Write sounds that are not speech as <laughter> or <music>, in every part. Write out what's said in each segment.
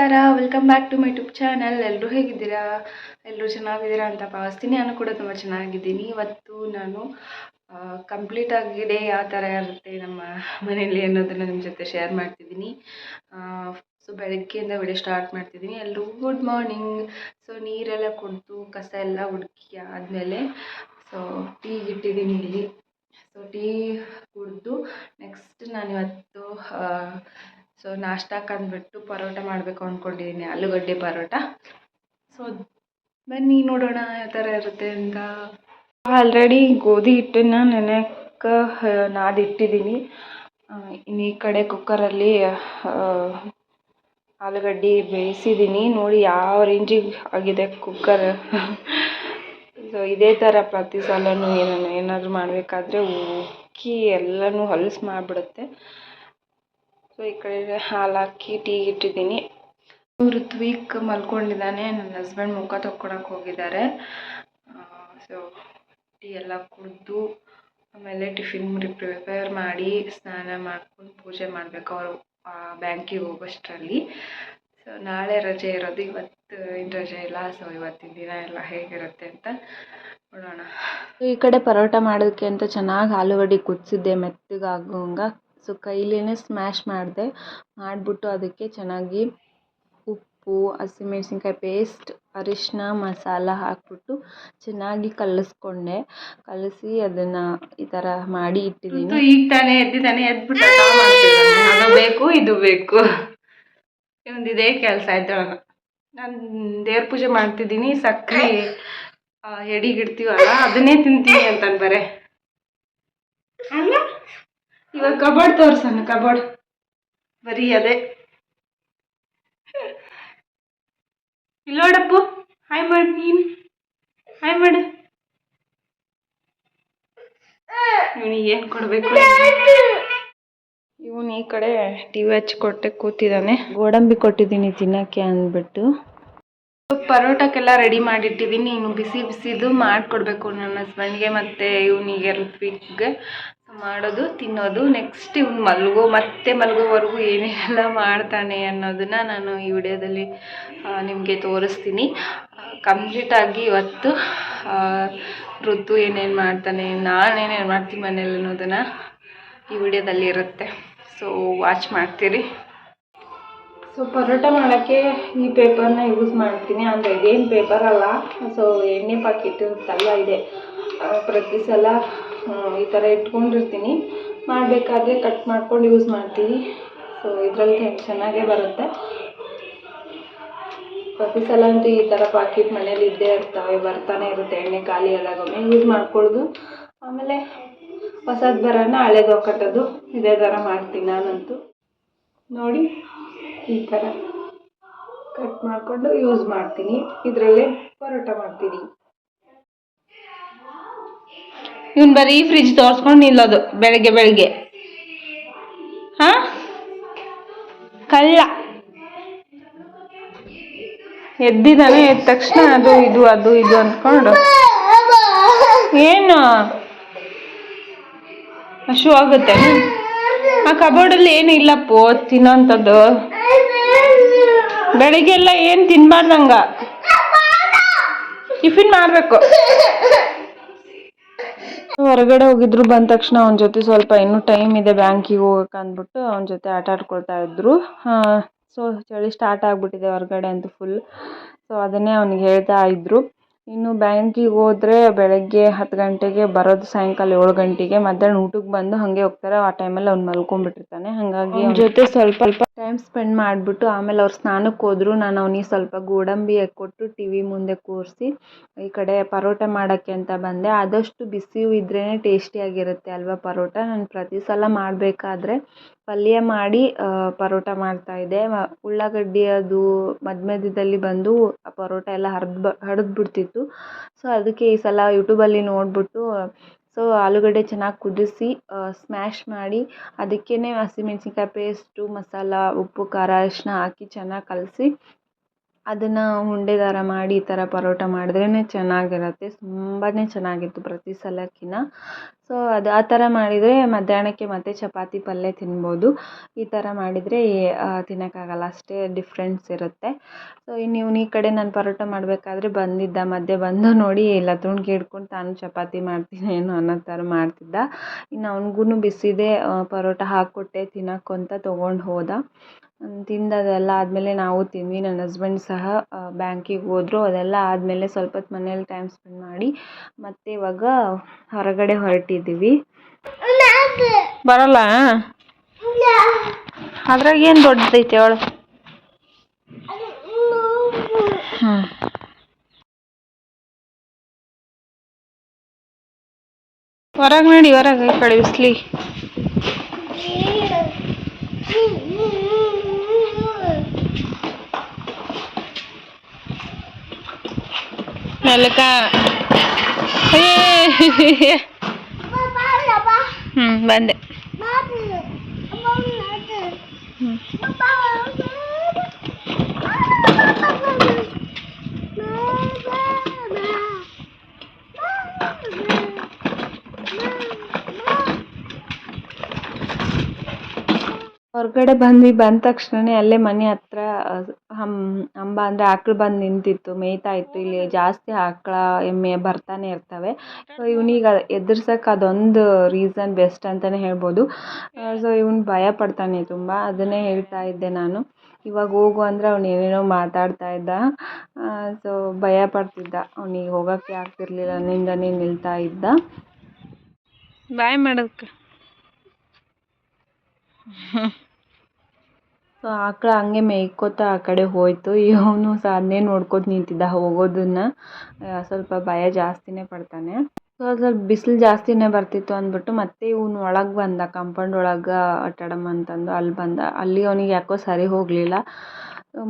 ನಮಸ್ಕಾರ welcome back to my YouTube channel ಎಲ್ಲರೂ ಹೇಗಿದ್ದೀರಾ? ಎಲ್ಲರೂ ಚೆನ್ನಾಗಿದ್ದೀರಾ ಅಂತ ಭಾವಿಸ್ತೀನಿ. ನಾನು ಕೂಡ ತುಂಬ ಚೆನ್ನಾಗಿದ್ದೀನಿ. ಇವತ್ತು ನಾನು ಕಂಪ್ಲೀಟ್ ಆಗಿ ಡೇ ಯಾವ ಥರ ಇರುತ್ತೆ ನಮ್ಮ ಮನೆಯಲ್ಲಿ ಅನ್ನೋದನ್ನು ನಿಮ್ಮ ಜೊತೆ ಶೇರ್ ಮಾಡ್ತಿದ್ದೀನಿ. ಸೊ ಬೆಳಗ್ಗೆಯಿಂದ ವಿಡಿಯೋ ಸ್ಟಾರ್ಟ್ ಮಾಡ್ತಿದ್ದೀನಿ. ಎಲ್ಲರೂ ಗುಡ್ ಮಾರ್ನಿಂಗ್ ಸೊ ನೀರೆಲ್ಲ ಕುಡಿದು, ಕಸ ಎಲ್ಲ ಹುಡುಕಿ ಆದಮೇಲೆ ಸೊ ಟೀ ಇಟ್ಟಿದ್ದೀನಿ ಇಲ್ಲಿ. ಸೊ ಟೀ ಕುಡಿದು ನೆಕ್ಸ್ಟ್ ನಾನಿವತ್ತು ಸೊ ನಾಷ್ಟಕ್ಕೆ ಅಂದ್ಬಿಟ್ಟು ಪರೋಟ ಮಾಡಬೇಕು ಅಂದ್ಕೊಂಡಿದ್ದೀನಿ ಆಲೂಗಡ್ಡೆ ಪರೋಟ. ಸೊ ಬನ್ನಿ ನೋಡೋಣ ಯಾವ ಥರ ಇರುತ್ತೆ ಅಂತ. ಆಲ್ರೆಡಿ ಗೋಧಿ ಹಿಟ್ಟನ್ನು ನೆನೆಯಕ್ಕೆ ನಾದಿಟ್ಟಿದ್ದೀನಿ ಇನ್ನು ಈ ಕಡೆ ಕುಕ್ಕರಲ್ಲಿ ಆಲೂಗಡ್ಡೆ ಬೇಯಿಸಿದ್ದೀನಿ ನೋಡಿ ಯಾವ ರೇಂಜಿಗೆ ಆಗಿದೆ ಕುಕ್ಕರ್ ಸೊ ಇದೇ ಥರ ಪ್ರತಿ ಸಲವೂ ಏನಾದರೂ ಮಾಡಬೇಕಾದ್ರೆ ಉಕ್ಕಿ ಎಲ್ಲನೂ ಹೊಲಸು ಮಾಡಿಬಿಡುತ್ತೆ. ಸೊ ಈ ಕಡೆ ಹಾಲು ಹಾಕಿ ಟೀಗೆ ಇಟ್ಟಿದ್ದೀನಿ. ಋತ್ವಿಕ್ ಮಲ್ಕೊಂಡಿದ್ದಾನೆ. ನನ್ನ ಹಸ್ಬೆಂಡ್ ಮುಖ ತೊಕ್ಕೊಳಕ್ಕೆ ಹೋಗಿದ್ದಾರೆ. ಸೊ ಟೀ ಎಲ್ಲ ಕುಡಿದು, ಆಮೇಲೆ ಟಿಫಿನ್ ಪ್ರಿಪೇರ್ ಮಾಡಿ, ಸ್ನಾನ ಮಾಡ್ಕೊಂಡು ಪೂಜೆ ಮಾಡಬೇಕು ಅವರು ಬ್ಯಾಂಕಿಗೆ ಹೋಗೋಷ್ಟರಲ್ಲಿ. ಸೊ ನಾಳೆ ರಜೆ ಇರೋದು. ಇವತ್ತು ಏನು ರಜೆ ಇಲ್ಲ. ಸೊ ಇವತ್ತಿನ ದಿನ ಎಲ್ಲ ಹೇಗಿರುತ್ತೆ ಅಂತ ನೋಡೋಣ. ಈ ಕಡೆ ಪರೋಟ ಮಾಡೋದಕ್ಕೆ ಅಂತ ಚೆನ್ನಾಗಿ ಆಲೂಗಡ್ಡೆ ಕುದಿಸಿದ್ದೆ ಮೆತ್ತಗಾಗೋಂಗೆ ಸೊ ಕೈಲೇ ಸ್ಮ್ಯಾಶ್ ಮಾಡಿದೆ. ಮಾಡಿಬಿಟ್ಟು ಅದಕ್ಕೆ ಚೆನ್ನಾಗಿ ಉಪ್ಪು ಹಸಿಮೆಣಸಿನ್ಕಾಯಿ ಪೇಸ್ಟ್ ಅರಿಶಿನ ಮಸಾಲ ಹಾಕಿಬಿಟ್ಟು ಚೆನ್ನಾಗಿ ಕಲಸ್ಕೊಂಡೆ. ಕಲಸಿ ಅದನ್ನು ಈ ಥರ ಮಾಡಿ ಇಟ್ಟಿದ್ದೀನಿ ಈಗ ತಾನೇ ಎದ್ದಿದ್ದಾನೆ ಎದ್ಬಿಟ್ಟು ಬೇಕು, ಇದು ಬೇಕು. ಒಂದು ಇದೇ ಕೆಲಸ ಆಯ್ತು ನಾನು ದೇವ್ರ ಪೂಜೆ ಮಾಡ್ತಿದ್ದೀನಿ. ಸಕ್ಕರೆ ಎಡಿಗಿಡ್ತೀವಲ್ಲ, ಅದನ್ನೇ ತಿಂತೀನಿ ಅಂತ ಬರೇ ಇವಾಗ ಕಬಾರ್ಡ್ ತೋರ್ಸೋಣ ಕಬಾರ್ಡ್ ಬರೀ ಅದೇ. ಇಲ್ಲೋಡಪ್ಪು ಹಾಯ್ ಮಾಡಿ ನೀನು? ಹಾಯ್ ಮಾಡು. ಇವನಿಗೆ ಏನು ಕೊಡಬೇಕು ಇವನು ಈ ಕಡೆ ಟಿ ವಿ ಹಚ್ಚಿ ಕೊಟ್ಟೆ ಕೂತಿದ್ದಾನೆ ಗೋಡಂಬಿ ಕೊಟ್ಟಿದ್ದೀನಿ ತಿನ್ನೋಕ್ಕೆ ಅಂದ್ಬಿಟ್ಟು. ಪರೋಟಕ್ಕೆಲ್ಲ ರೆಡಿ ಮಾಡಿಟ್ಟಿದ್ದೀನಿ ಇನ್ನು ಬಿಸಿ ಬಿಸಿದು ಮಾಡಿಕೊಡ್ಬೇಕು ನನ್ನ ಹಸ್ಬೆಂಡ್ಗೆ ಮತ್ತು ಇವನಿಗೆ ಋತ್ವಿಕ್ಗೆ ಮಾಡೋದು, ತಿನ್ನೋದು ನೆಕ್ಸ್ಟ್ ಇವ್ನು ಮಲಗೋ, ಮತ್ತೆ ಮಲಗೋವರೆಗೂ ಏನೇನೆಲ್ಲ ಮಾಡ್ತಾನೆ ಅನ್ನೋದನ್ನು ನಾನು ಈ ವಿಡಿಯೋದಲ್ಲಿ ನಿಮಗೆ ತೋರಿಸ್ತೀನಿ. ಕಂಪ್ಲೀಟಾಗಿ ಇವತ್ತು ಋತು ಏನೇನು ಮಾಡ್ತಾನೆ ನಾನೇನೇನು ಮಾಡ್ತೀನಿ ಮನೇಲಿ ಅನ್ನೋದನ್ನು ಈ ವಿಡಿಯೋದಲ್ಲಿ ಇರುತ್ತೆ. ಸೊ ವಾಚ್ ಮಾಡ್ತೀರಿ. ಸೊ ಪರೋಟ ಮಾಡೋಕ್ಕೆ ಈ ಪೇಪರ್ನ ಯೂಸ್ ಮಾಡ್ತೀನಿ. ಅಂದರೆ ಇದೇನು ಪೇಪರ್ ಅಲ್ಲ. ಸೊ ಎಣ್ಣೆ ಪಾಕಿಟ್ ಎಲ್ಲ ಇದೆ. ಪ್ರತಿ ಸಲ ಈ ಥರ ಇಟ್ಕೊಂಡಿರ್ತೀನಿ. ಮಾಡಬೇಕಾದ್ರೆ ಕಟ್ ಮಾಡ್ಕೊಂಡು ಯೂಸ್ ಮಾಡ್ತೀನಿ. ಸೊ ಇದರಲ್ಲಿ ಚೆನ್ನಾಗೇ ಬರುತ್ತೆ. ಪ್ರತಿ ಸಲ ಅಂತೂ ಈ ಥರ ಪಾಕಿಟ್ ಮನೇಲಿ ಇದ್ದೇ ಇರ್ತವೆ, ಬರ್ತಾನೆ ಇರುತ್ತೆ. ಎಣ್ಣೆ ಖಾಲಿ ಆದಾಗೊಮ್ಮೆ ಯೂಸ್ ಮಾಡ್ಕೊಳ್ಳೋದು. ಆಮೇಲೆ ಹೊಸದು ಬರೋಣ ಹಳೇದು ಕಟ್ಟೋದು ಇದೇ ಥರ ಮಾಡ್ತೀನಿ ನಾನಂತೂ. ನೋಡಿ, ಈ ಥರ ಕಟ್ ಮಾಡಿಕೊಂಡು ಯೂಸ್ ಮಾಡ್ತೀನಿ. ಇದರಲ್ಲೇ ಪರೋಟ ಮಾಡ್ತೀನಿ. ಇವನು ಬರೀ ಫ್ರಿಜ್ ತೋರಿಸ್ಕೊಂಡು ನಿಲ್ಲೋದು ಬೆಳಗ್ಗೆ ಬೆಳಗ್ಗೆ. ಹಾ? ಕಳ್ಳ. ಎದ್ದಿದ್ದಾನೆ, ಎದ್ದ ತಕ್ಷಣ ಅದು ಇದು ಅದು ಇದು ಅಂದ್ಕೊಂಡು. ಏನು? ಹಶು ಆಗುತ್ತೆ ಆ ಕಬೋರ್ಡಲ್ಲಿ ಏನು ಇಲ್ಲಪ್ಪೋ, ತಿನ್ನೋಂಥದ್ದು. ಬೆಳಿಗ್ಗೆ ಎಲ್ಲ ಏನು ತಿನ್ಬಾರ್ದಂಗ? ಟಿಫಿನ್ ಮಾಡಬೇಕು. ಹೊರಗಡೆ ಹೋಗಿದ್ರು, ಬಂದ ತಕ್ಷಣ ಅವನ ಜೊತೆ ಸ್ವಲ್ಪ ಇನ್ನೂ ಟೈಮ್ ಇದೆ ಬ್ಯಾಂಕಿಗೆ ಹೋಗಕ್ಕೆ ಅಂದ್ಬಿಟ್ಟು ಅವನ ಜೊತೆ ಆಟ ಆಡ್ಕೊಳ್ತಾ ಇದ್ರು. ಸೊ ಚಳಿ ಸ್ಟಾರ್ಟ್ ಆಗಿಬಿಟ್ಟಿದೆ ಹೊರಗಡೆ ಅಂತೂ ಫುಲ್ ಸೊ ಅದನ್ನೇ ಅವ್ನಿಗೆ ಹೇಳ್ತಾ ಇದ್ರು. ಇನ್ನು ಬ್ಯಾಂಕಿಗೆ ಹೋದರೆ ಬೆಳಗ್ಗೆ ಹತ್ತು ಗಂಟೆಗೆ ಬರೋದು ಸಾಯಂಕಾಲ ಏಳು ಗಂಟೆಗೆ. ಮಧ್ಯಾಹ್ನ ಊಟಕ್ಕೆ ಬಂದು ಹಾಗೆ ಹೋಗ್ತಾರೆ. ಆ ಟೈಮಲ್ಲಿ ಅವ್ನು ಮಲ್ಕೊಂಡ್ಬಿಟ್ಟಿರ್ತಾನೆ. ಹಾಗಾಗಿ ಅವ್ನ ಜೊತೆ ಸ್ವಲ್ಪ ಸ್ವಲ್ಪ ಟೈಮ್ ಸ್ಪೆಂಡ್ ಮಾಡಿಬಿಟ್ಟು ಆಮೇಲೆ ಅವ್ರು ಸ್ನಾನಕ್ಕೆ ಹೋದ್ರು. ನಾನು ಅವನಿಗೆ ಸ್ವಲ್ಪ ಗೋಡಂಬಿ ಕೊಟ್ಟು ಟಿ ವಿ ಮುಂದೆ ಕೂರಿಸಿ ಈ ಕಡೆ ಪರೋಟ ಮಾಡೋಕ್ಕೆ ಅಂತ ಬಂದೆ. ಆದಷ್ಟು ಬಿಸಿಯೂ ಇದ್ರೇ ಟೇಸ್ಟಿಯಾಗಿರುತ್ತೆ ಅಲ್ವಾ ಪರೋಟ? ನಾನು ಪ್ರತಿ ಸಲ ಮಾಡಬೇಕಾದ್ರೆ ಪಲ್ಯ ಮಾಡಿ ಪರೋಟ ಮಾಡ್ತಾಯಿದ್ದೆ ಉಳ್ಳಾಗಡ್ಡಿ ಅದು ಮಧ್ಯ ಮಧ್ಯದಲ್ಲಿ ಬಂದು ಆ ಪರೋಟ ಎಲ್ಲ ಹರ್ದು ಬ, ಹರ್ದು ಬಿಡ್ತಿತ್ತು. ಸೊ, ಅದಕ್ಕೆ ಈ ಸಲ ಯೂಟ್ಯೂಬಲ್ಲಿ ನೋಡಿಬಿಟ್ಟು, ಸೊ, ಆಲೂಗಡ್ಡೆ ಚೆನ್ನಾಗಿ ಕುದಿಸಿ ಸ್ಮ್ಯಾಶ್ ಮಾಡಿ ಅದಕ್ಕೇ ಹಸಿಮೆಣ್ಸಿನ್ಕಾಯಿ ಪೇಸ್ಟು ಮಸಾಲ, ಉಪ್ಪು, ಖಾರ ಅರಿಶಿನ ಹಾಕಿ ಚೆನ್ನಾಗಿ ಕಲಸಿ ಅದನ್ನು ಉಂಡೆ ಥರ ಮಾಡಿ ಈ ಥರ ಪರೋಟ ಮಾಡಿದ್ರೇ ಚೆನ್ನಾಗಿರುತ್ತೆ. ತುಂಬಾ ಚೆನ್ನಾಗಿತ್ತು ಪ್ರತಿ ಸಲಕ್ಕಿಂತ ಸೊ ಅದು ಆ ಥರ ಮಾಡಿದರೆ ಮಧ್ಯಾಹ್ನಕ್ಕೆ ಮತ್ತೆ ಚಪಾತಿ ಪಲ್ಯ ತಿನ್ಬೋದು. ಈ ಥರ ಮಾಡಿದರೆ ತಿನ್ನೋಕ್ಕಾಗಲ್ಲ. ಅಷ್ಟೇ ಡಿಫ್ರೆನ್ಸ್ ಇರುತ್ತೆ. ಸೊ ಇವ್ನು ಈ ಕಡೆ ನಾನು ಪರೋಟ ಮಾಡಬೇಕಾದ್ರೆ ಬಂದಿದ್ದ, ಮಧ್ಯೆ ಬಂದು ನೋಡಿ ಲತುಣ್ಗಿ ಹಿಡ್ಕೊಂಡು ತಾನು ಚಪಾತಿ ಮಾಡ್ತೀನೇನೋ ಅನ್ನೋ ಥರ ಮಾಡ್ತಿದ್ದ. ಇನ್ನು ಅವ್ನಿಗೂ ಬಿಸಿದೆ ಪರೋಟ ಹಾಕ್ಕೊಟ್ಟೆ ತಿನ್ನೋಕು ಅಂತ ತೊಗೊಂಡು ಹೋದ. ತಿಂದ ಅದೆಲ್ಲ ಆದಮೇಲೆ ನಾವು ತಿಂದ್ವಿ. ನನ್ನ ಹಸ್ಬೆಂಡ್ ಸಹ ಬ್ಯಾಂಕಿಗೆ ಹೋದರು. ಅದೆಲ್ಲ ಆದಮೇಲೆ ಸ್ವಲ್ಪ ಹೊತ್ತು ಮನೇಲಿ ಟೈಮ್ ಸ್ಪೆಂಡ್ ಮಾಡಿ ಮತ್ತೆ ಇವಾಗ ಹೊರಗಡೆ ಹೊರಟಿದ್ದೀವಿ. ಬರಲ್ಲ? ಅದ್ರಾಗ ಏನು ದೊಡ್ಡದೈತೆ ಅವಳು? ಹಾಂ ಹೊರಗೆ ನೋಡಿ, ಹೊರಗೆ ಕಳಿಸ್ಲಿ ಮೆಲ್ಲಕ ಹ್ಞೂ ಬಂದೆ. ಹೊರಗಡೆ ಬಂದ್ವಿ ಬಂದ ತಕ್ಷಣನೇ ಅಲ್ಲೇ ಮನೆ ಹತ್ರ ಹಮ್ ಅಂಬ ಅಂದರೆ ಆಕ್ಳು ಬಂದು ನಿಂತಿತ್ತು ಮೇಯ್ತಾ ಇತ್ತು. ಇಲ್ಲಿ ಜಾಸ್ತಿ ಆಕಳ ಎಮ್ಮೆ ಬರ್ತಾನೆ ಇರ್ತವೆ. ಸೊ ಇವ್ನಿಗೆ ಎದುರ್ಸಕ್ಕೆ ಅದೊಂದು ರೀಸನ್ ಬೆಸ್ಟ್ ಅಂತಲೇ ಹೇಳ್ಬೋದು. ಸೊ ಇವ್ನು ಭಯ ಪಡ್ತಾನೆ ತುಂಬ. ಅದನ್ನೇ ಹೇಳ್ತಾ ಇದ್ದೆ ನಾನು. ಇವಾಗ ಹೋಗು ಅಂದರೆ ಅವ್ನು ಏನೇನೋ ಮಾತಾಡ್ತಾ ಇದ್ದ. ಸೊ ಭಯ ಪಡ್ತಿದ್ದ. ಅವನಿಗೆ ಹೋಗೋಕ್ಕೆ ಆಗ್ತಿರ್ಲಿಲ್ಲ. ನಿಂದನೇ ನಿಲ್ತಾ ಇದ್ದ. ಬಾಯ್ ಮಾಡೋದಕ್ಕೆ <laughs> ಸೊ ಆಕಳ ಹಂಗೆ ಮೇಯ್ಕೋತಾ ಆ ಕಡೆ ಹೋಯಿತು. ಇವನು ಸಹ ಅದನ್ನೇ ನೋಡ್ಕೊತ ನಿಂತಿದ್ದ ಹೋಗೋದನ್ನು. ಸ್ವಲ್ಪ ಭಯ ಜಾಸ್ತಿನೇ ಪಡ್ತಾನೆ. ಸೊ ಸ್ವಲ್ಪ ಬಿಸಿಲು ಜಾಸ್ತಿನೇ ಬರ್ತಿತ್ತು ಅಂದ್ಬಿಟ್ಟು ಮತ್ತೆ ಇವನು ಒಳಗೆ ಬಂದ, ಕಾಂಪೌಂಡ್ ಒಳಗೆ ಆಟಾಡಮ್ಮ ಅಂತಂದು. ಅಲ್ಲಿ ಬಂದ, ಅಲ್ಲಿ ಅವನಿಗೆ ಯಾಕೋ ಸರಿ ಹೋಗಲಿಲ್ಲ.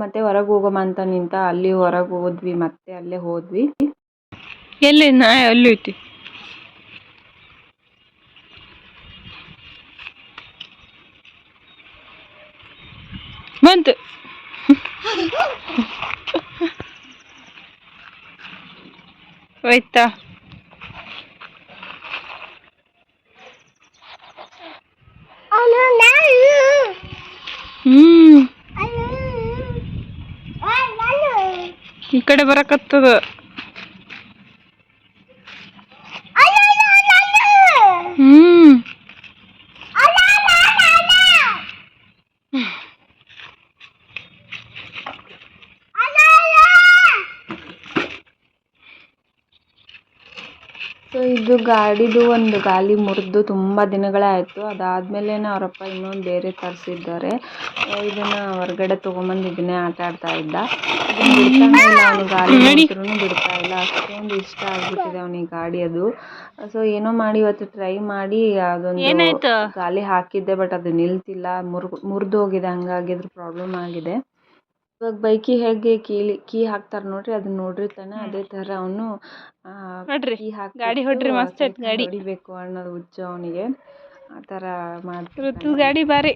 ಮತ್ತೆ ಹೊರಗೆ ಹೋಗಮ್ಮ ಅಂತ ನಿಂತ ಅಲ್ಲಿ ಹೊರಗೆ ಹೋದ್ವಿ, ಮತ್ತೆ ಅಲ್ಲೇ ಹೋದ್ವಿ. ಎಲ್ಲಿ, ನಾ ಅಲ್ಲಿ ಐತಿ ಬಂತು ಹೋಯ್ತಾ ಹ್ಮ್ ಈ ಕಡೆ ಬರಕತ್ತದ ಇದು ಗಾಡಿದು ಒಂದು ಗಾಲಿ ಮುರಿದು ತುಂಬ ದಿನಗಳೇ ಆಯಿತು ಅದಾದಮೇಲೆ ಅವರಪ್ಪ ಇನ್ನೊಂದು ಬೇರೆ ತರಿಸಿದ್ದಾರೆ. ಇದನ್ನು ಹೊರಗಡೆ ತೊಗೊಂಬಂದು ಇದನ್ನೇ ಆಟ ಆಡ್ತಾ ಇದ್ದ. ಅವನು ಗಾಲಿ ಬಿಡ್ತಾ ಇಲ್ಲ. ಅಷ್ಟೊಂದು ಇಷ್ಟ ಆಗಿಬಿಟ್ಟಿದೆ ಅವನಿಗೆ ಗಾಡಿ ಅದು. ಸೊ ಏನೋ ಮಾಡಿ ಇವತ್ತು ಟ್ರೈ ಮಾಡಿ ಅದೊಂದು ಗಾಲಿ ಹಾಕಿದ್ದೆ ಬಟ್ ಅದು ನಿಲ್ತಿಲ್ಲ. ಮುರ್ ಮುರಿದು ಹೋಗಿದೆ ಹಂಗಾಗಿ ಅದ್ರ ಪ್ರಾಬ್ಲಮ್ ಆಗಿದೆ. ಇವಾಗ ಬೈಕಿ ಹೇಗೆ ಕೀಲಿ ಕೀ ಹಾಕ್ತಾರ ನೋಡ್ರಿ ಅದನ್ನ ನೋಡಿರ್ತಾನೆ. ಅದೇ ಥರ ಅವನು ಕೀ ಹಾಕಿ ಗಾಡಿ ಹೊಡ್ರಿ ಮಸ್ತ್ ಐತೆ ಗಾಡಿ. ಹೊಡಿಬೇಕು ಅನ್ನೋದು ಹುಚ್ಚು ಅವನಿಗೆ. ಆ ಥರ ಮಾಡ್ತಿರ್ತಾನೆ. ಗಾಡಿ ಬಾರಿ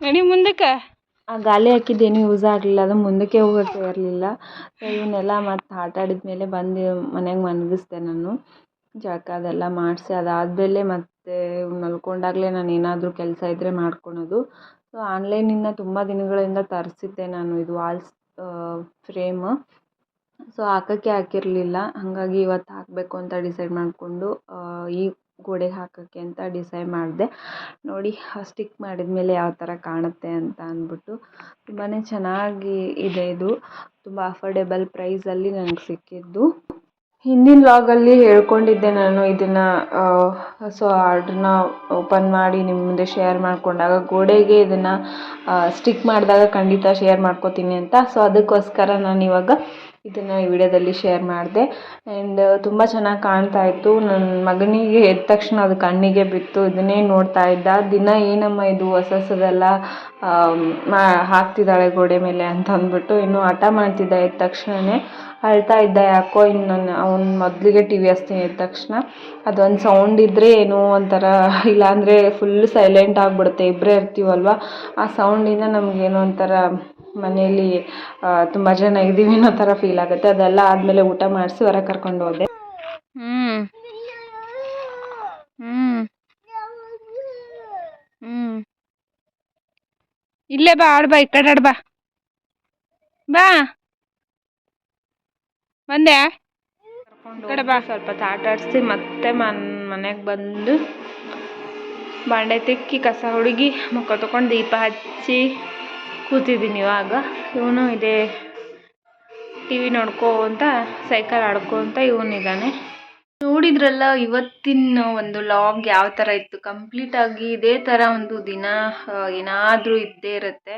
ನಡಿ ಮುಂದಕ್ಕೆ. ಆ ಗಾಲಿ ಹಾಕಿದ್ದೇನು ಯೂಸ್ ಆಗಲಿಲ್ಲ. ಅದು ಮುಂದಕ್ಕೆ ಹೋಗೋಕ್ಕೆ ಇರಲಿಲ್ಲ. ಸೊ ಇವನ್ನೆಲ್ಲ ಮತ್ತು ಆಟ ಆಡಿದ ಮೇಲೆ ಬಂದು ಮನೆಗೆ ಮಲಗಿಸ್ದೆ ನಾನು. ಜಳಕ ಅದೆಲ್ಲ ಮಾಡಿಸಿ ಅದಾದಮೇಲೆ ಮತ್ತೆ ಮಲ್ಕೊಂಡಾಗಲೇ ನಾನು ಏನಾದರೂ ಕೆಲಸ ಇದ್ದರೆ ಮಾಡ್ಕೊಳೋದು. ಸೊ ಆನ್ಲೈನಿಂದ ತುಂಬ ದಿನಗಳಿಂದ ತರಿಸಿದ್ದೆ ನಾನು ಇದು ವಾಲ್ಸ್ ಫ್ರೇಮ ಸೊ ಹಾಕೋಕ್ಕೆ ಹಾಕಿರಲಿಲ್ಲ. ಹಾಗಾಗಿ ಇವತ್ತು ಹಾಕಬೇಕು ಅಂತ ಡಿಸೈಡ್ ಮಾಡಿಕೊಂಡು ಈ ಗೋಡೆಗೆ ಹಾಕೋಕ್ಕೆ ಅಂತ ಡಿಸೈಡ್ ಮಾಡಿದೆ. ನೋಡಿ ಸ್ಟಿಕ್ ಮಾಡಿದ ಮೇಲೆ ಯಾವ ಥರ ಕಾಣುತ್ತೆ ಅಂತ ಅಂದ್ಬಿಟ್ಟು. ತುಂಬಾ ಚೆನ್ನಾಗಿ ಇದೆ ಇದು. ತುಂಬ ಅಫರ್ಡೆಬಲ್ ಪ್ರೈಸಲ್ಲಿ ನನಗೆ ಸಿಕ್ಕಿದ್ದು. ಹಿಂದಿನ ವ್ಲಾಗಲ್ಲಿ ಹೇಳ್ಕೊಂಡಿದ್ದೆ ನಾನು ಇದನ್ನು ಸೊ ಆರ್ಡ್ರನ್ನ ಓಪನ್ ಮಾಡಿ ನಿಮ್ಮ ಮುಂದೆ ಶೇರ್ ಮಾಡಿಕೊಂಡಾಗ ಗೋಡೆಗೆ ಇದನ್ನು ಸ್ಟಿಕ್ ಮಾಡಿದಾಗ ಖಂಡಿತ ಶೇರ್ ಮಾಡ್ಕೋತೀನಿ ಅಂತ. ಸೊ ಅದಕ್ಕೋಸ್ಕರ ನಾನು ಇವಾಗ ಇದನ್ನು ಈ ವಿಡಿಯೋದಲ್ಲಿ ಶೇರ್ ಮಾಡಿದೆ. ಆ್ಯಂಡ್ ತುಂಬ ಚೆನ್ನಾಗಿ ಕಾಣ್ತಾ ಇತ್ತು. ನನ್ನ ಮಗನಿಗೆ ಎದ್ದ ತಕ್ಷಣ ಅದು ಕಣ್ಣಿಗೆ ಬಿತ್ತು. ಇದನ್ನೇ ನೋಡ್ತಾ ಇದ್ದ. ದಿನ ಏನಮ್ಮ ಇದು ಹೊಸ ಹೊಸದೆಲ್ಲ ಮಾ, ಹಾಕ್ತಿದ್ದಾಳೆ ಗೋಡೆ ಮೇಲೆ ಅಂತ ಅಂದ್ಬಿಟ್ಟು ಇನ್ನು ಹಠ ಮಾಡ್ತಿದ್ದ ಎದ್ದ ತಕ್ಷಣವೇ ಅಳ್ತಾ ಇದ್ದ ಯಾಕೋ ಇನ್ನು ನಾನು ಅವ್ನು ಮೊದಲಿಗೆ ಟಿ ವಿ ಹಚ್ತೀನಿ ಎದ್ದ ತಕ್ಷಣ. ಅದೊಂದು ಸೌಂಡ್ ಇದ್ದರೆ ಏನೋ ಒಂಥರ, ಇಲ್ಲಾಂದರೆ ಫುಲ್ ಸೈಲೆಂಟ್ ಆಗಿಬಿಡುತ್ತೆ. ಇಬ್ಬರೇ ಇರ್ತೀವಲ್ವ? ಆ ಸೌಂಡಿಂದ ನಮಗೇನೋ ಒಂಥರ ಮನೆಯಲ್ಲಿ ತುಂಬ ಜನ ಇದ್ದೀವಿ ಅನ್ನೋ ಥರ ಫೀಲ್ ಆಗುತ್ತೆ. ಅದೆಲ್ಲ ಆದಮೇಲೆ ಊಟ ಮಾಡಿಸಿ ಹೊರಗೆ ಕರ್ಕೊಂಡು ಹೋದೆ. ಹ್ಞೂ ಹ್ಞೂ ಹ್ಞೂ ಇಲ್ಲೇ ಬಾ ಆಡ್ಬಾ ಈ ಕಡೆ ಆಡ್ಬಾ ಬಾ. ಬಂದೆ? ಕಡೆ ಬಾ. ಸ್ವಲ್ಪ ತಾಟಾಡಿಸಿ ಮತ್ತೆ ಮನ್ ಮನೆಗೆ ಬಂದು ಬಾಂಡೆ ತಿಕ್ಕಿ ಕಸ ಹುಡುಗಿ ಮುಖ ತೊಗೊಂಡು ದೀಪ ಹಚ್ಚಿ ಕೂತಿದ್ದೀನಿ ಇವಾಗ. ಇವನು ಇದೇ ಟಿ ವಿ ಅಂತ ಸೈಕಲ್ ಆಡ್ಕೊಂತ ಇವನಿದ್ದಾನೆ. ನೋಡಿದ್ರಲ್ಲ, ಇವತ್ತಿನ ಒಂದು ಲಾಗ್ ಯಾವ ಥರ ಇತ್ತು? ಕಂಪ್ಲೀಟ್ ಆಗಿ ಇದೇ ಥರ ಒಂದು ದಿನ ಏನಾದರೂ ಇದ್ದೇ ಇರುತ್ತೆ.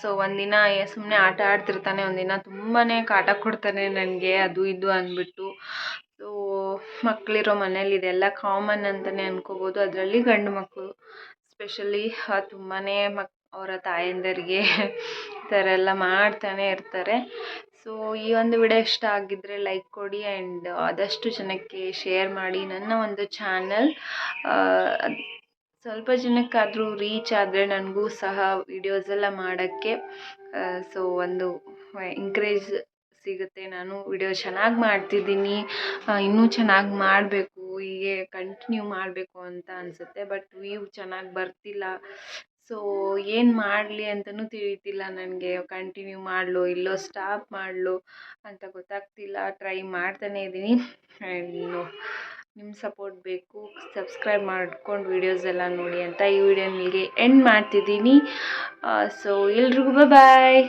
ಸೊ ಒಂದಿನ ಸುಮ್ಮನೆ ಆಟ ಆಡ್ತಿರ್ತಾನೆ, ಒಂದಿನ ತುಂಬಾ ಕಾಟ ಕೊಡ್ತಾನೆ ನನಗೆ, ಅದು ಇದು ಅಂದ್ಬಿಟ್ಟು. ಸೊ ಮಕ್ಕಳಿರೋ ಮನೇಲಿ ಇದೆಲ್ಲ ಕಾಮನ್ ಅಂತಲೇ ಅನ್ಕೋಬೋದು. ಅದರಲ್ಲಿ ಗಂಡು ಮಕ್ಕಳು ಸ್ಪೆಷಲಿ ತುಂಬಾ ಮಕ್, ಅವರ ತಾಯಂದಿರಿಗೆ ಈ ಥರ ಎಲ್ಲ ಮಾಡ್ತಾನೆ ಇರ್ತಾರೆ. ಸೊ ಈ ಒಂದು ವಿಡಿಯೋ ಇಷ್ಟ ಆಗಿದ್ದರೆ ಲೈಕ್ ಕೊಡಿ ಆ್ಯಂಡ್ ಆದಷ್ಟು ಜನಕ್ಕೆ ಶೇರ್ ಮಾಡಿ ನನ್ನ ಒಂದು ಚಾನಲ್ ಸ್ವಲ್ಪ ಜನಕ್ಕಾದರೂ ರೀಚ್ ಆದರೆ ನನಗೂ ಸಹ ವಿಡಿಯೋಸ್ ಎಲ್ಲ ಮಾಡೋಕ್ಕೆ ಸೊ ಒಂದು ಎಂಕರೇಜ್ ಸಿಗುತ್ತೆ. ನಾನು ವಿಡಿಯೋ ಚೆನ್ನಾಗಿ ಮಾಡ್ತಿದ್ದೀನಿ. ಇನ್ನೂ ಚೆನ್ನಾಗಿ ಮಾಡಬೇಕು. ಹೀಗೆ ಕಂಟಿನ್ಯೂ ಮಾಡಬೇಕು ಅಂತ ಅನಿಸುತ್ತೆ. ಬಟ್ ವ್ಯೂ ಚೆನ್ನಾಗಿ ಬರ್ತಿಲ್ಲ. ಸೊ, ಏನು ಮಾಡಲಿ ಅಂತಲೂ ತಿಳಿತಿಲ್ಲ ನನಗೆ. ಕಂಟಿನ್ಯೂ ಮಾಡಲೋ, ಇಲ್ಲೋ ಸ್ಟಾಪ್ ಮಾಡಲೋ ಅಂತ ಗೊತ್ತಾಗ್ತಿಲ್ಲ. ಟ್ರೈ ಮಾಡ್ತಾನೇ ಇದ್ದೀನಿ ಆ್ಯಂಡ್ ನಿಮ್ಮ ಸಪೋರ್ಟ್ ಬೇಕು. ಸಬ್ಸ್ಕ್ರೈಬ್ ಮಾಡ್ಕೊಂಡು ವೀಡಿಯೋಸ್ ಎಲ್ಲ ನೋಡಿ ಅಂತ ಈ ವಿಡಿಯೋ ನಿಮಗೆ ಎಂಡ್ ಮಾಡ್ತಿದ್ದೀನಿ ಸೊ ಎಲ್ರಿಗೂ ಬಾಯ್